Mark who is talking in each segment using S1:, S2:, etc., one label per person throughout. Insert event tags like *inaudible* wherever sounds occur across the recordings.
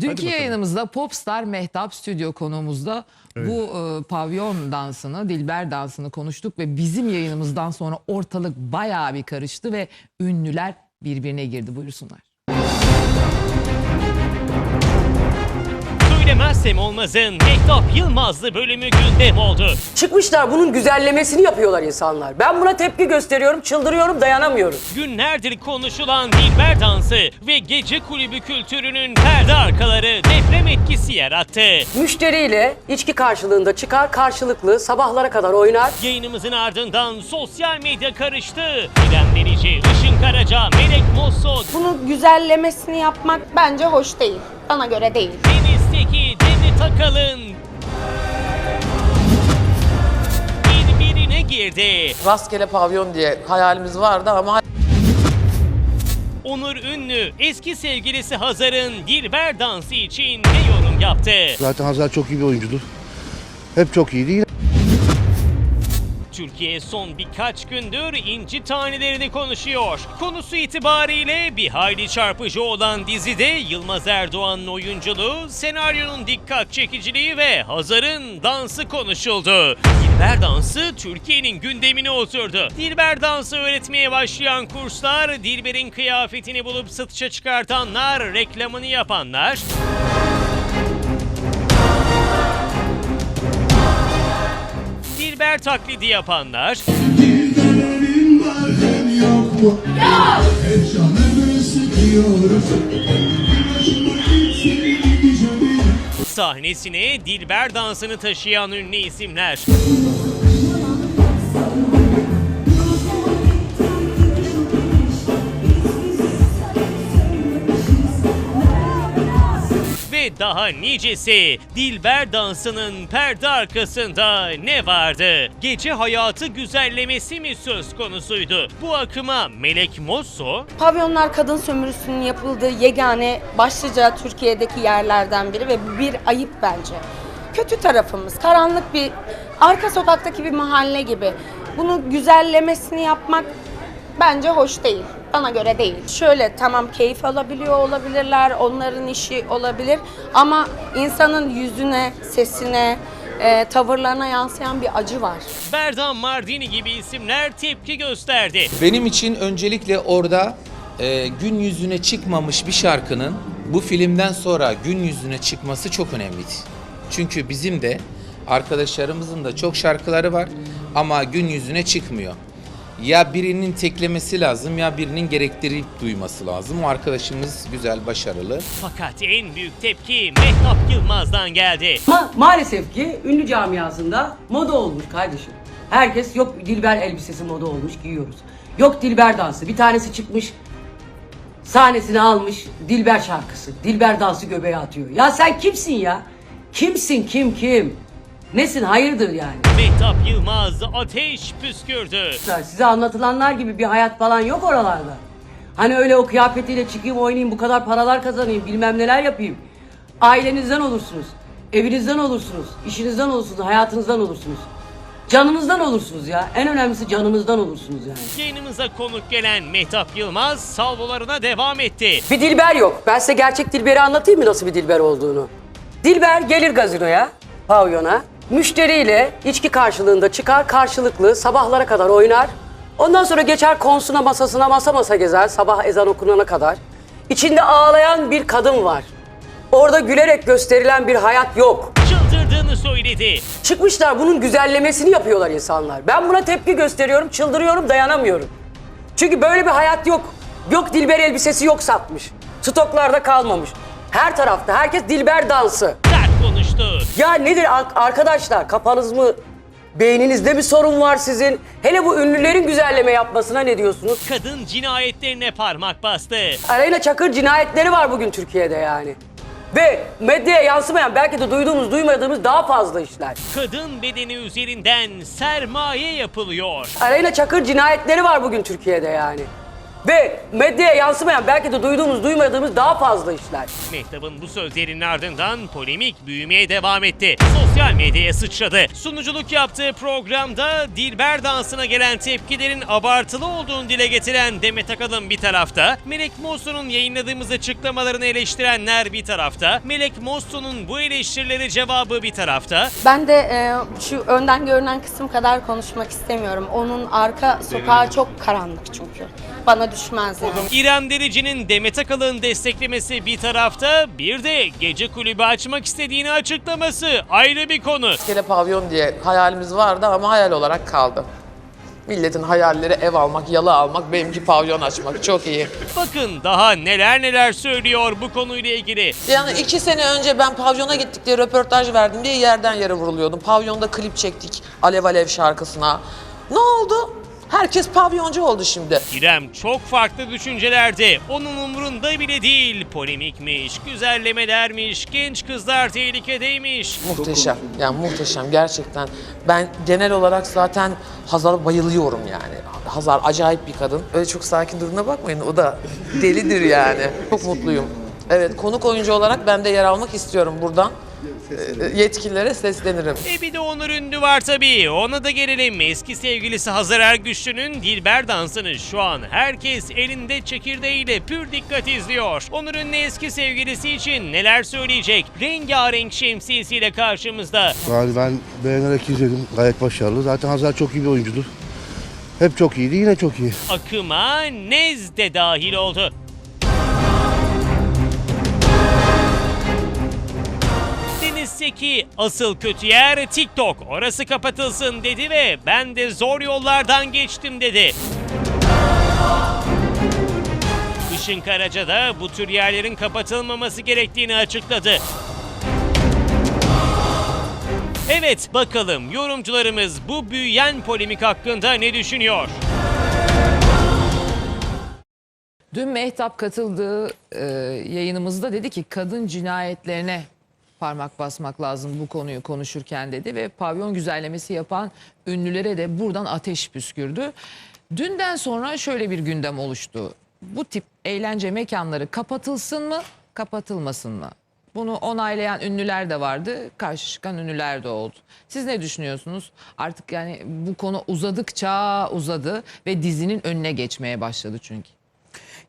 S1: Dünkü
S2: bakalım.
S1: yayınımızda Popstar Mehtap stüdyo konuğumuzda bu e, pavyon dansını, Dilber dansını konuştuk ve bizim yayınımızdan sonra ortalık bayağı bir karıştı ve ünlüler birbirine girdi. Buyursunlar.
S3: Söylemezsem olmazın Mehtap Yılmazlı bölümü gündem oldu.
S4: Çıkmışlar bunun güzellemesini yapıyorlar insanlar. Ben buna tepki gösteriyorum, çıldırıyorum, dayanamıyorum.
S3: Günlerdir konuşulan Dilber dansı ve gece kulübü kültürünün perde arkaları deprem etkisi yarattı.
S4: Müşteriyle içki karşılığında çıkar, karşılıklı sabahlara kadar oynar.
S3: Yayınımızın ardından sosyal medya karıştı. İrem Derici, Işın Karaca, Melek Mosso,
S5: Bunu güzellemesini yapmak bence hoş değil. Bana göre değil.
S3: Demet Akalın birbirine girdi.
S6: rastgele pavyon diye hayalimiz vardı ama
S3: Onur Ünlü eski sevgilisi Hazar'ın Dilber dansı için ne yorum yaptı?
S7: Zaten Hazar çok iyi bir oyuncudur. Hep çok iyi değil.
S3: Türkiye son birkaç gündür inci tanelerini konuşuyor. Konusu itibariyle bir hayli çarpıcı olan dizide Yılmaz Erdoğan'ın oyunculuğu, senaryonun dikkat çekiciliği ve Hazar'ın dansı konuşuldu. Dilber dansı Türkiye'nin gündemine oturdu. Dilber dansı öğretmeye başlayan kurslar, Dilber'in kıyafetini bulup satışa çıkartanlar, reklamını yapanlar, Dilber taklidi yapanlar.
S8: Bir.
S3: Sahnesine Dilber dansını taşıyan ünlü isimler. Daha nicesi Dilber dansının perde arkasında ne vardı? Gece hayatı güzellemesi mi söz konusuydu? Bu akıma Melek Mosso,
S5: Pavyonlar kadın sömürüsünün yapıldığı yegane başlıca Türkiye'deki yerlerden biri ve bu bir ayıp bence. Kötü tarafımız, karanlık bir arka sokaktaki bir mahalle gibi. Bunu güzellemesini yapmak bence hoş değil. Bana göre değil. Şöyle tamam keyif alabiliyor olabilirler, onların işi olabilir ama insanın yüzüne, sesine, e, tavırlarına yansıyan bir acı var.
S3: Berdan Mardini gibi isimler tepki gösterdi.
S9: Benim için öncelikle orada e, gün yüzüne çıkmamış bir şarkının bu filmden sonra gün yüzüne çıkması çok önemliydi. Çünkü bizim de arkadaşlarımızın da çok şarkıları var ama gün yüzüne çıkmıyor. Ya birinin teklemesi lazım ya birinin gerektirip duyması lazım. O arkadaşımız güzel, başarılı.
S3: Fakat en büyük tepki Mehtap Yılmaz'dan geldi.
S4: Ama maalesef ki ünlü camiasında moda olmuş kardeşim. Herkes yok Dilber elbisesi moda olmuş giyiyoruz. Yok Dilber dansı. Bir tanesi çıkmış sahnesine almış Dilber şarkısı. Dilber dansı göbeğe atıyor. Ya sen kimsin ya? Kimsin kim kim? Nesin hayırdır yani?
S3: Mehtap Yılmaz ateş püskürdü.
S4: Size anlatılanlar gibi bir hayat falan yok oralarda. Hani öyle o kıyafetiyle çıkayım oynayayım bu kadar paralar kazanayım bilmem neler yapayım. Ailenizden olursunuz. Evinizden olursunuz. işinizden olursunuz. Hayatınızdan olursunuz. Canınızdan olursunuz ya. En önemlisi canınızdan olursunuz yani.
S3: Yayınımıza konuk gelen Mehtap Yılmaz salvolarına devam etti.
S4: Bir Dilber yok. Ben size gerçek Dilber'i anlatayım mı nasıl bir Dilber olduğunu? Dilber gelir gazinoya, pavyona. Müşteriyle içki karşılığında çıkar, karşılıklı sabahlara kadar oynar. Ondan sonra geçer konsuna masasına masa masa gezer sabah ezan okunana kadar. İçinde ağlayan bir kadın var. Orada gülerek gösterilen bir hayat yok.
S3: Çıldırdığını söyledi.
S4: Çıkmışlar bunun güzellemesini yapıyorlar insanlar. Ben buna tepki gösteriyorum, çıldırıyorum, dayanamıyorum. Çünkü böyle bir hayat yok. Yok Dilber elbisesi yok satmış. Stoklarda kalmamış. Her tarafta herkes Dilber dansı. Ya nedir ar- arkadaşlar kafanız mı beyninizde bir sorun var sizin? Hele bu ünlülerin güzelleme yapmasına ne diyorsunuz?
S3: Kadın cinayetlerine parmak bastı.
S4: Aleyna Çakır cinayetleri var bugün Türkiye'de yani. Ve medyaya yansımayan belki de duyduğumuz duymadığımız daha fazla işler.
S3: Kadın bedeni üzerinden sermaye yapılıyor.
S4: Aleyna Çakır cinayetleri var bugün Türkiye'de yani. Ve medyaya yansımayan belki de duyduğumuz duymadığımız daha fazla işler.
S3: Mehtap'ın bu sözlerinin ardından polemik büyümeye devam etti. Sosyal medyaya sıçradı. Sunuculuk yaptığı programda Dilber dansına gelen tepkilerin abartılı olduğunu dile getiren Demet Akalın bir tarafta, Melek Mosso'nun yayınladığımız açıklamalarını eleştirenler bir tarafta, Melek Mosso'nun bu eleştirileri cevabı bir tarafta,
S5: Ben de e, şu önden görünen kısım kadar konuşmak istemiyorum. Onun arka sokağı çok karanlık çünkü. Bana düşmez yani.
S3: İrem Derici'nin Demet Akalın desteklemesi bir tarafta, bir de gece kulübü açmak istediğini açıklaması ayrı bir konu.
S6: İskele pavyon diye hayalimiz vardı ama hayal olarak kaldı. Milletin hayalleri ev almak, yalı almak, benimki pavyon açmak çok iyi.
S3: Bakın daha neler neler söylüyor bu konuyla ilgili.
S6: Yani iki sene önce ben pavyona gittik diye röportaj verdim diye yerden yere vuruluyordum. Pavyonda klip çektik Alev Alev şarkısına. Ne oldu? Herkes pavyoncu oldu şimdi.
S3: İrem çok farklı düşüncelerde. Onun umurunda bile değil. Polemikmiş, güzellemelermiş, genç kızlar tehlikedeymiş.
S6: Muhteşem. Yani muhteşem gerçekten. Ben genel olarak zaten Hazar'a bayılıyorum yani. Hazar acayip bir kadın. Öyle çok sakin durduğuna bakmayın. O da delidir yani. Çok mutluyum. Evet konuk oyuncu olarak ben de yer almak istiyorum buradan. Ee, Yetkililere seslenirim.
S3: E bir de Onur Ünlü var tabii. Ona da gelelim. Eski sevgilisi Hazar Ergüçlü'nün Dilber dansını şu an herkes elinde çekirdeğiyle pür dikkat izliyor. Onur Ünlü eski sevgilisi için neler söyleyecek? Rengarenk şemsiyesiyle karşımızda.
S7: Yani ben beğenerek izledim. Gayet başarılı. Zaten Hazar çok iyi bir oyuncudur. Hep çok iyiydi yine çok iyi.
S3: Akıma Nez de dahil oldu. Deniz Seki asıl kötü yer TikTok. Orası kapatılsın dedi ve ben de zor yollardan geçtim dedi. Işın Karaca da bu tür yerlerin kapatılmaması gerektiğini açıkladı. Evet bakalım yorumcularımız bu büyüyen polemik hakkında ne düşünüyor?
S1: Dün Mehtap katıldığı e, yayınımızda dedi ki kadın cinayetlerine parmak basmak lazım bu konuyu konuşurken dedi ve pavyon güzellemesi yapan ünlülere de buradan ateş püskürdü. Dünden sonra şöyle bir gündem oluştu. Bu tip eğlence mekanları kapatılsın mı, kapatılmasın mı? Bunu onaylayan ünlüler de vardı, karşı çıkan ünlüler de oldu. Siz ne düşünüyorsunuz? Artık yani bu konu uzadıkça uzadı ve dizinin önüne geçmeye başladı çünkü.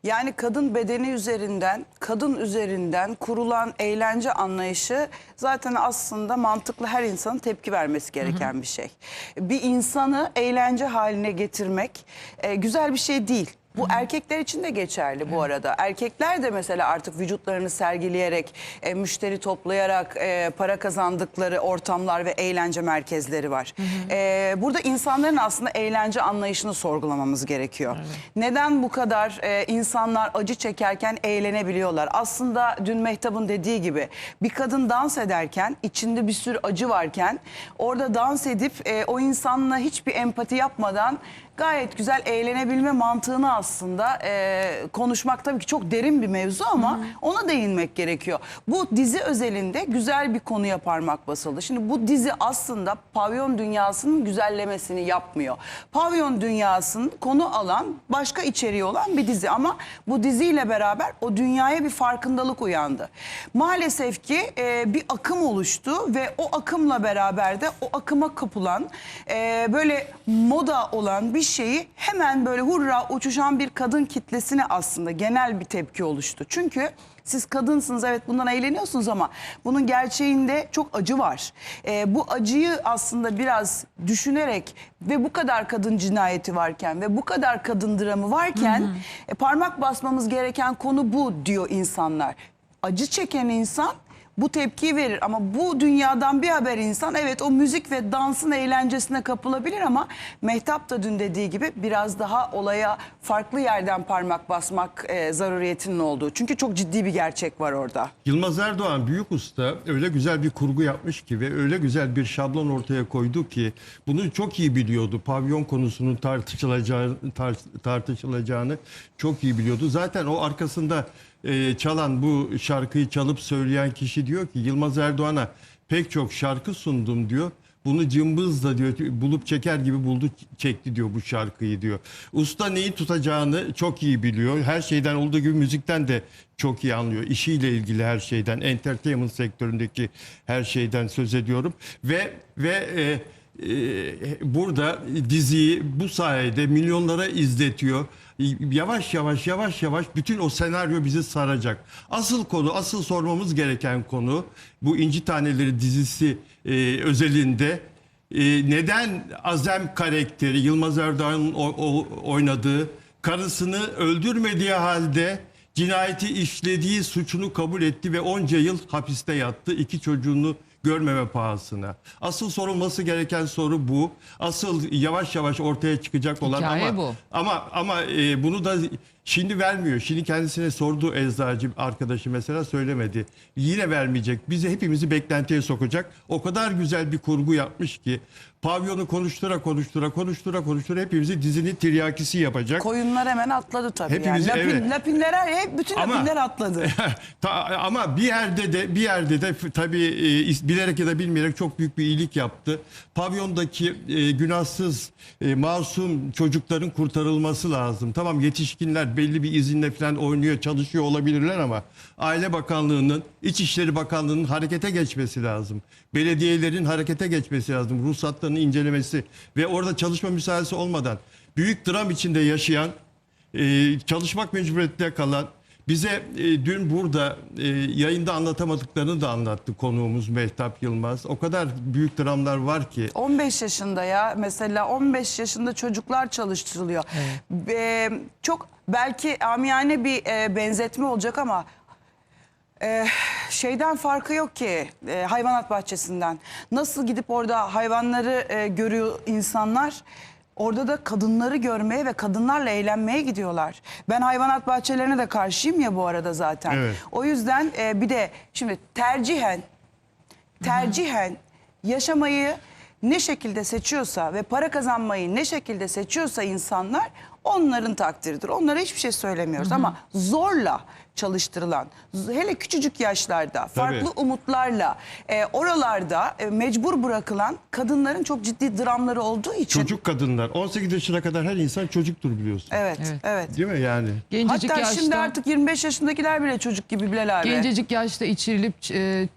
S2: Yani kadın bedeni üzerinden, kadın üzerinden kurulan eğlence anlayışı zaten aslında mantıklı her insanın tepki vermesi gereken bir şey. Bir insanı eğlence haline getirmek e, güzel bir şey değil. Bu erkekler için de geçerli bu arada. Erkekler de mesela artık vücutlarını sergileyerek, e, müşteri toplayarak e, para kazandıkları ortamlar ve eğlence merkezleri var. E, burada insanların aslında eğlence anlayışını sorgulamamız gerekiyor. Neden bu kadar e, insanlar acı çekerken eğlenebiliyorlar? Aslında dün Mehtap'ın dediği gibi bir kadın dans ederken, içinde bir sürü acı varken orada dans edip e, o insanla hiçbir empati yapmadan gayet güzel eğlenebilme mantığını aslında e, konuşmak tabii ki çok derin bir mevzu ama ona değinmek gerekiyor. Bu dizi özelinde güzel bir konuya parmak basıldı. Şimdi bu dizi aslında pavyon dünyasının güzellemesini yapmıyor. Pavyon dünyasının konu alan başka içeriği olan bir dizi ama bu diziyle beraber o dünyaya bir farkındalık uyandı. Maalesef ki e, bir akım oluştu ve o akımla beraber de o akıma kapılan e, böyle moda olan bir şeyi hemen böyle hurra uçuşan bir kadın kitlesine aslında genel bir tepki oluştu. Çünkü siz kadınsınız evet bundan eğleniyorsunuz ama bunun gerçeğinde çok acı var. E, bu acıyı aslında biraz düşünerek ve bu kadar kadın cinayeti varken ve bu kadar kadın dramı varken e, parmak basmamız gereken konu bu diyor insanlar. Acı çeken insan bu tepkiyi verir ama bu dünyadan bir haber insan evet o müzik ve dansın eğlencesine kapılabilir ama Mehtap da dün dediği gibi biraz daha olaya farklı yerden parmak basmak e, zaruriyetinin olduğu. Çünkü çok ciddi bir gerçek var orada.
S10: Yılmaz Erdoğan büyük usta öyle güzel bir kurgu yapmış ki ve öyle güzel bir şablon ortaya koydu ki bunu çok iyi biliyordu. Pavyon konusunun tartışılacağını, tar- tartışılacağını çok iyi biliyordu. Zaten o arkasında e, çalan bu şarkıyı çalıp söyleyen kişi diyor ki Yılmaz Erdoğan'a pek çok şarkı sundum diyor. Bunu cımbızla diyor bulup çeker gibi buldu çekti diyor bu şarkıyı diyor. Usta neyi tutacağını çok iyi biliyor. Her şeyden olduğu gibi müzikten de çok iyi anlıyor. İşiyle ilgili her şeyden, entertainment sektöründeki her şeyden söz ediyorum. Ve ve e, e, burada diziyi bu sayede milyonlara izletiyor. Yavaş yavaş yavaş yavaş bütün o senaryo bizi saracak. Asıl konu, asıl sormamız gereken konu bu İnci Taneleri dizisi e, özelinde e, neden Azem karakteri Yılmaz Erdoğan'ın oynadığı karısını öldürmediği halde cinayeti işlediği suçunu kabul etti ve onca yıl hapiste yattı. iki çocuğunu görmeme pahasına. Asıl sorulması gereken soru bu. Asıl yavaş yavaş ortaya çıkacak olan
S1: Hikaye
S10: ama
S1: bu.
S10: ama ama e, bunu da şimdi vermiyor. Şimdi kendisine sordu eczacı arkadaşı mesela söylemedi. Yine vermeyecek. Bizi hepimizi beklentiye sokacak. O kadar güzel bir kurgu yapmış ki pavyonu konuştura konuştura konuştura konuştura hepimizi dizinin tiryakisi yapacak.
S2: Koyunlar hemen atladı tabii.
S10: Hepimiz-
S2: yani. Lapin,
S10: evet.
S2: Lapinler hep bütün
S10: Ama-
S2: lapinler atladı. *laughs*
S10: Ta- ama bir yerde de bir yerde de tabii e, bilerek ya da bilmeyerek çok büyük bir iyilik yaptı. Pavyondaki e, günahsız e, masum çocukların kurtarılması lazım. Tamam yetişkinler belli bir izinle falan oynuyor, çalışıyor olabilirler ama Aile Bakanlığı'nın, İçişleri Bakanlığı'nın harekete geçmesi lazım. Belediyelerin harekete geçmesi lazım. Ruhsatlarını incelemesi ve orada çalışma müsaadesi olmadan büyük dram içinde yaşayan e, çalışmak mecburiyetinde kalan bize e, dün burada e, yayında anlatamadıklarını da anlattı konuğumuz Mehtap Yılmaz. O kadar büyük dramlar var ki
S2: 15 yaşında ya mesela 15 yaşında çocuklar çalıştırılıyor. Ee, çok belki amiyane bir e, benzetme olacak ama e, şeyden farkı yok ki e, hayvanat bahçesinden. Nasıl gidip orada hayvanları e, görüyor insanlar? Orada da kadınları görmeye ve kadınlarla eğlenmeye gidiyorlar. Ben hayvanat bahçelerine de karşıyım ya bu arada zaten.
S10: Evet.
S2: O yüzden e, bir de şimdi tercihen tercihen yaşamayı ne şekilde seçiyorsa ve para kazanmayı ne şekilde seçiyorsa insanlar onların takdiridir. Onlara hiçbir şey söylemiyoruz ama zorla çalıştırılan hele küçücük yaşlarda farklı umutlarla e, oralarda e, mecbur bırakılan kadınların çok ciddi dramları olduğu için
S10: çocuk kadınlar 18 yaşına kadar her insan çocuktur biliyorsun.
S2: evet evet,
S10: Değil mi yani?
S1: Gencecik
S2: Hatta
S1: yaşta,
S2: şimdi artık 25 yaşındakiler bile çocuk gibi Bilal abi.
S1: gencecik yaşta içirilip e,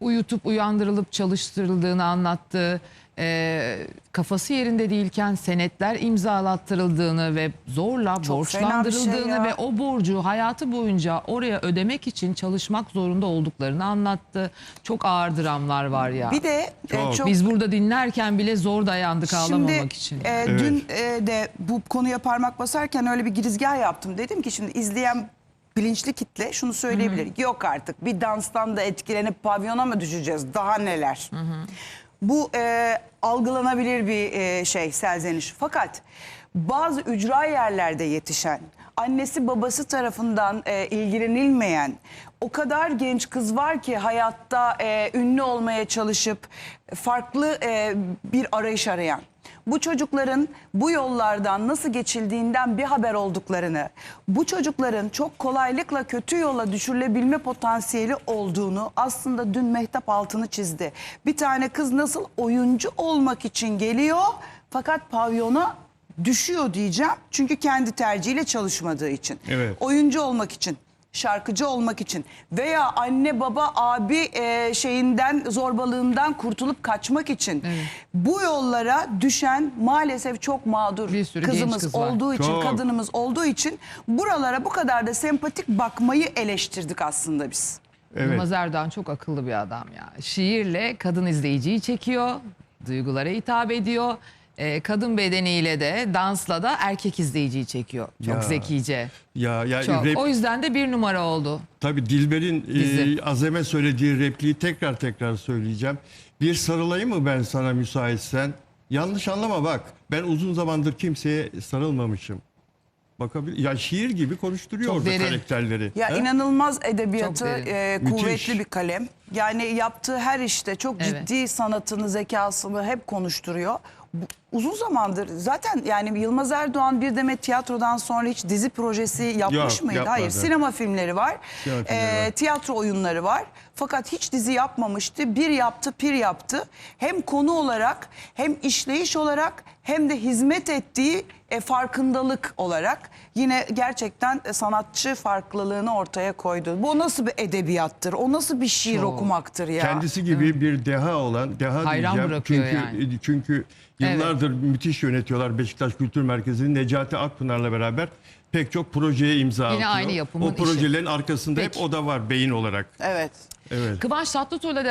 S1: uyutup uyandırılıp çalıştırıldığını anlattı. E, kafası yerinde değilken senetler imzalattırıldığını ve zorla
S2: Çok şey
S1: borçlandırıldığını
S2: ya.
S1: ve o borcu hayatı boyunca oraya ödemek için çalışmak zorunda olduklarını anlattı. Çok ağır dramlar var ya.
S2: Bir de e,
S10: Çok.
S2: çok
S1: Biz burada dinlerken bile zor dayandık ağlamamak
S2: Şimdi
S1: için.
S2: e, dün e, de bu konuya parmak basarken öyle bir girizgah yaptım. Dedim ki şimdi izleyen bilinçli kitle şunu söyleyebilir. Yok artık bir danstan da etkilenip pavyona mı düşeceğiz? Daha neler? Bu e, algılanabilir bir e, şey serzeniş. Fakat bazı ücra yerlerde yetişen, annesi babası tarafından e, ilgilenilmeyen o kadar genç kız var ki hayatta e, ünlü olmaya çalışıp farklı e, bir arayış arayan. Bu çocukların bu yollardan nasıl geçildiğinden bir haber olduklarını, bu çocukların çok kolaylıkla kötü yola düşürülebilme potansiyeli olduğunu aslında dün Mehtap altını çizdi. Bir tane kız nasıl oyuncu olmak için geliyor fakat pavyona düşüyor diyeceğim. Çünkü kendi tercihiyle çalışmadığı için.
S10: Evet.
S2: Oyuncu olmak için şarkıcı olmak için veya anne baba abi e, şeyinden zorbalığından kurtulup kaçmak için bu yollara düşen maalesef çok mağdur
S1: Bir sürü genç
S2: kızımız
S1: kız var.
S2: olduğu için
S10: Çok.
S2: kadınımız olduğu için buralara bu kadar da sempatik bakmayı eleştirdik aslında biz.
S10: Evet.
S1: Yılmaz Erdoğan çok akıllı bir adam ya. Şiirle kadın izleyiciyi çekiyor, duygulara hitap ediyor. Ee, kadın bedeniyle de dansla da erkek izleyiciyi çekiyor. Çok
S10: Ya.
S1: zekice.
S10: Ya ya
S1: Çok.
S10: rap-
S1: O yüzden de bir numara oldu.
S10: Tabii Dilber'in
S1: Dizi.
S10: e, Azem'e söylediği repliği tekrar tekrar söyleyeceğim. Bir sarılayım mı ben sana müsaitsen? Yanlış anlama bak. Ben uzun zamandır kimseye sarılmamışım. Bakabilir. Ya şiir gibi konuşturuyor
S1: Çok
S10: orada
S1: derin.
S10: karakterleri.
S2: Ya
S10: He?
S2: inanılmaz edebiyatı
S1: Çok derin.
S2: e,
S10: Müthiş.
S2: kuvvetli bir kalem. Yani yaptığı her işte çok
S1: Evet.
S2: ciddi sanatını, zekasını hep konuşturuyor. Bu- uzun zamandır zaten yani Yılmaz Erdoğan bir demet tiyatrodan sonra hiç dizi projesi yapmış
S10: Yok,
S2: mıydı?
S10: yapmadı.
S2: Hayır sinema filmleri var,
S10: Sinema filmleri
S2: Ee,
S10: var.
S2: tiyatro oyunları var. Fakat hiç dizi yapmamıştı. Bir yaptı, pir yaptı. Hem konu olarak hem işleyiş olarak hem de hizmet ettiği e, farkındalık olarak yine gerçekten e, sanatçı farklılığını ortaya koydu. Bu nasıl bir edebiyattır? O nasıl bir şiir
S1: Çok.
S2: okumaktır ya?
S10: Kendisi gibi bir deha olan, deha
S1: Hayran
S10: diyeceğim.
S1: bırakıyor
S10: çünkü,
S1: yani.
S10: Çünkü yıllardır müthiş yönetiyorlar Beşiktaş Kültür Merkezi'ni. Necati Akpınar'la beraber pek çok projeye imza
S1: Yine
S10: atıyor.
S1: aynı yapımın
S10: O projelerin arkasında
S1: Peki.
S10: hep o da var beyin olarak.
S2: Evet.
S10: Evet.
S1: Kıvanç Tatlıtuğ'la devam